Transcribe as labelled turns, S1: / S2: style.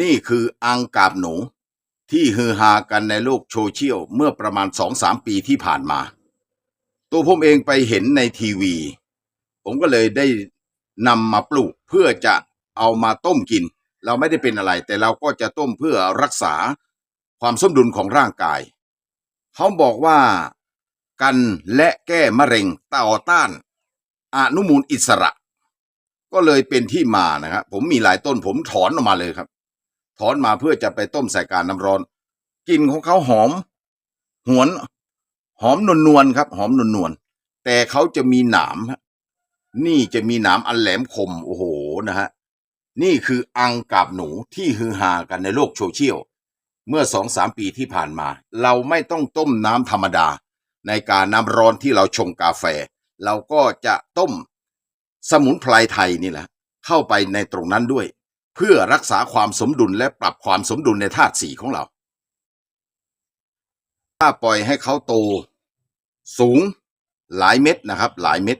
S1: นี่คืออังกาบหนู ที่ฮือฮากันในโลกโซเชียลเมื่อประมาณสองสามปีที่ผ่านมา ตัวผมเองไปเห็นในทีวี ผมก็เลยได้นำมาปลูกเพื่อจะเอามาต้มกิน เราไม่ได้เป็นอะไร แต่เราก็จะต้มเพื่อรักษาความสมดุลของร่างกาย เขาบอกว่ากันและแก้มะเร็งต่อต้านอนุมูลอิสระ ก็เลยเป็นที่มานะครับผมมีหลายต้นผมถอนออกมาเลยครับ ถอนมาเพื่อจะไปต้มใส่การน้ำร้อนกลิ่นของเขาหอม หวน หอมนวลๆครับ หอมนวลๆแต่เขาจะมีหนามนี่จะมีหนามอันแหลมคม โอ้โหนะฮะนี่คืออังกาบหนูที่ฮือฮากันในโลกโซเชียลเมื่อสองสามปีที่ผ่านมา เราไม่ต้องต้มน้ำธรรมดา ในการน้ำร้อนที่เราชงกาแฟ เราก็จะต้มสมุนไพรไทยนี่แหละ เข้าไปในตรงนั้นด้วย พื่อรักษาความสมดุลและปรับความสมดุลในธาตุสีของเรา ถ้าปล่อยให้เขาโต สูงหลายเม็ดนะครับ หลายเม็ด